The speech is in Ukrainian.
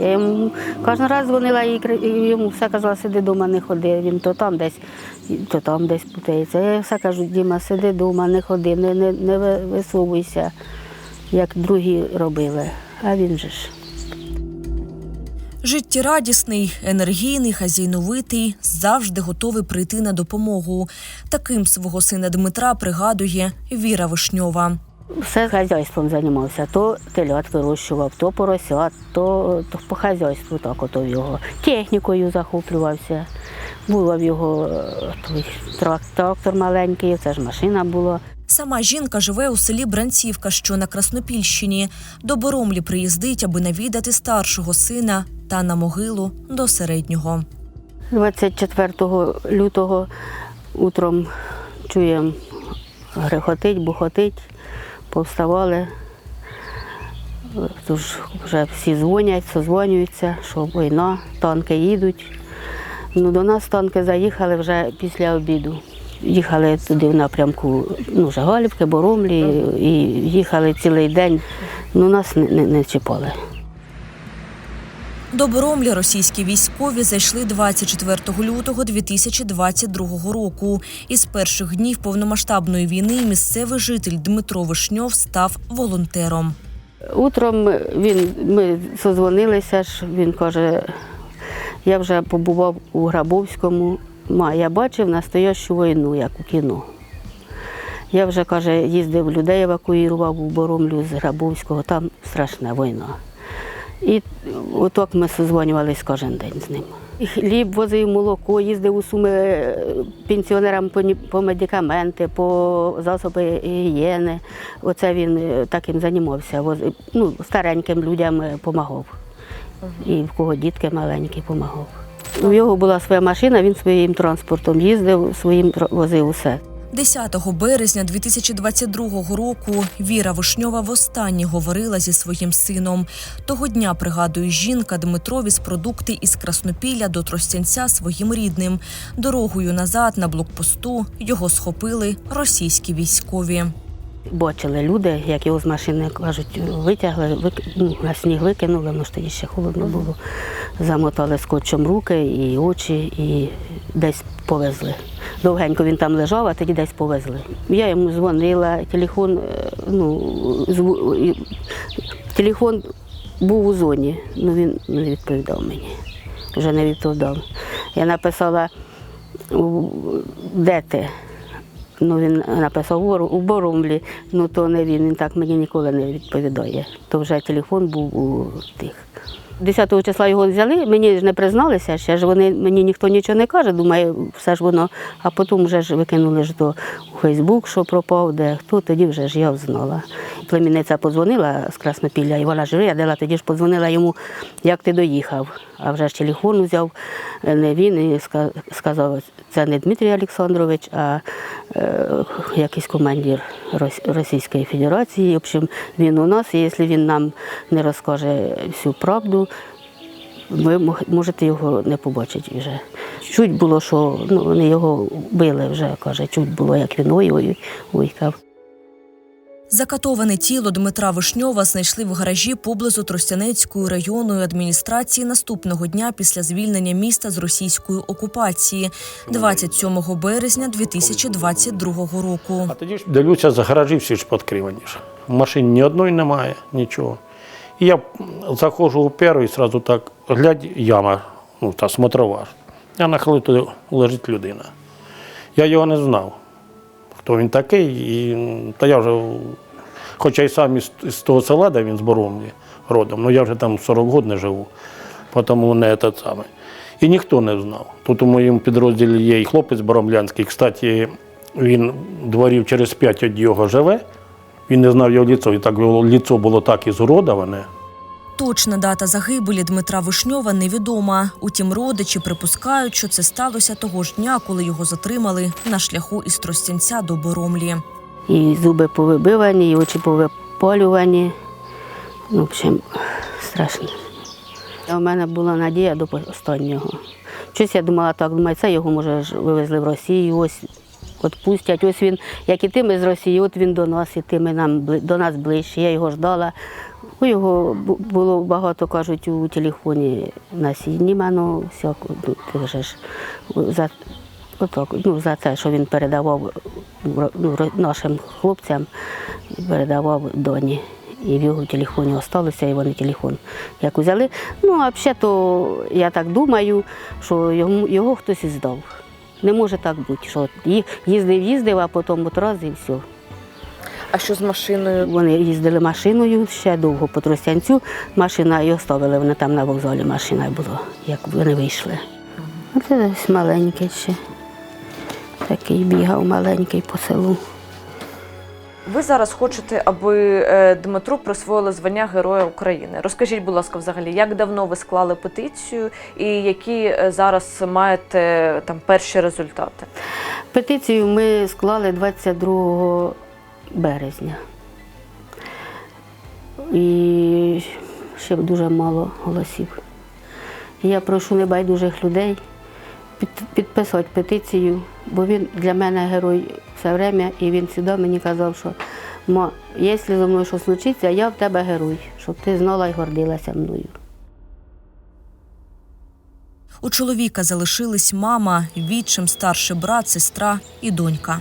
Я йому кожен раз дзвонила і йому все казала, сиди вдома, не ходи. Він то там десь, то там десь путається. Я все кажу, Діма, сиди вдома, не ходи, не, не, не висовуйся, як другі робили. А він же ж. Життєрадісний, енергійний, хазяйновитий, завжди готовий прийти на допомогу. Таким свого сина Дмитра пригадує Віра Вишньова. Все хазяйством займався. То телят вирощував, то поросят, то, то по хазяйству так ото в його. Технікою захоплювався. Була в його е, той трактор маленький, це ж машина була. Сама жінка живе у селі Бранцівка, що на Краснопільщині. До Боромлі приїздить, аби навідати старшого сина та на могилу до середнього. 24 лютого утром чуємо грехотить, бухотить, повставали. Тож вже всі дзвонять, созвонюються, що війна, танки їдуть. Ну, до нас танки заїхали вже після обіду. Їхали туди в напрямку ну, Жагалівки, Боромлі і їхали цілий день. Ну, нас не, не, не чіпали. До Боромлі російські військові зайшли 24 лютого 2022 року. Із перших днів повномасштабної війни місцевий житель Дмитро Вишньов став волонтером. Утром він, ми созвонилися ж, він каже, я вже побував у Грабовському, ма, я бачив настоящу війну, як у кіно. Я вже, каже, їздив людей, евакуював у Боромлю з Грабовського, там страшна війна. І отак ми созвонювалися кожен день з ним. Хліб возив, молоко, їздив у суми е, пенсіонерам по, медикаменти, по засоби гігієни. Оце він е, таким займався. Ну, стареньким людям допомагав. І в кого дітки маленькі допомагав. У його була своя машина, він своїм транспортом їздив, своїм возив усе. 10 березня 2022 року Віра Вишньова востаннє говорила зі своїм сином. Того дня пригадує жінка Дмитро віз продукти із Краснопілля до Тростянця своїм рідним. Дорогою назад на блокпосту його схопили російські військові. Бачили люди, як його з машини кажуть, витягли, вик... ну, на сніг викинули, ну ж тоді ще холодно було. Замотали скотчем руки і очі і десь повезли. Довгенько він там лежав, а тоді десь повезли. Я йому дзвонила, телефон, е, ну, зву- телефон був у зоні, ну він не відповідав мені. Вже не відповідав. Я написала, де ти? Ну, він написав «У Боромлі, ну то не він, він так мені ніколи не відповідає. То вже телефон був у тих. 10 числа його взяли, мені ж не призналися, ще ж вони мені ніхто нічого не каже, думаю, все ж воно, а потім вже ж викинули ж до Фейсбук, що пропав, де хто, тоді вже ж я взнала. Племінниця подзвонила з Краснопілля, і вона ж вирядила, тоді ж подзвонила йому, як ти доїхав. А вже ж телефон взяв е, не він і ска- сказав, це не Дмитрій Олександрович, а е, якийсь командир Російської Федерації. В общем, він у нас, і якщо він нам не розкаже всю правду, ви можете його не побачити вже. Чуть було, що ну, вони його били вже, каже, чуть було, як він ой ой ойкав. Закатоване тіло Дмитра Вишньова знайшли в гаражі поблизу Тростянецької районної адміністрації наступного дня після звільнення міста з російської окупації 27 березня 2022 року. А тоді ж дивлюся, за гаражі всі ж підкривані. машині ні одної немає, нічого. І я заходжу у перу і одразу так, глядь, яма, ну та смотрова. Я нахилив туди лежить людина. Я його не знав, хто він такий. І, та я вже, хоча й сам із, з того села, де він з Боромлі родом, ну я вже там 40 років не живу, тому не те саме. І ніхто не знав. Тут у моєму підрозділі є і хлопець Боромлянський. Кстати, він дворів через п'ять від його живе. Він не знав його ліцо, і так його ліцо було так і зуродоване. Точна дата загибелі Дмитра Вишньова невідома. Утім, родичі припускають, що це сталося того ж дня, коли його затримали на шляху із Тростянця до Боромлі. І зуби повибивані, і очі повипалювані. Ну, в общем, страшно. У мене була надія до останнього. Щось я думала так, думаю, це його може вивезли в Росію, ось відпустять. Ось він, як ітиме з Росії, от він до нас, ітиме нам до нас ближче. Я його ждала. У його було багато, кажуть, у телефоні насіння, ну, всяку, ну, ж за, отак, ну, за те, що він передавав ну, нашим хлопцям, передавав доні. І в його телефоні залишилося, і вони телефон як взяли. Ну, а взагалі, я так думаю, що йому, його хтось і здав. Не може так бути, що їздив, їздив, а потім от раз і все. А що з машиною? Вони їздили машиною ще довго по Тростянцю. Машина і оставили, вони там на вокзалі машина була, як вони вийшли. А Це десь маленький ще. Такий бігав маленький по селу. Ви зараз хочете, аби е, Дмитру присвоїли звання Героя України. Розкажіть, будь ласка, взагалі, як давно ви склали петицію і які е, зараз маєте там перші результати? Петицію ми склали 22 березня. І ще дуже мало голосів. Я прошу небайдужих людей під- підписати петицію, бо він для мене герой все время, і він завжди мені казав, що «Ма, якщо зі мною щось случиться, я в тебе герой, щоб ти знала і гордилася мною. У чоловіка залишились мама, відчим, старший брат, сестра і донька.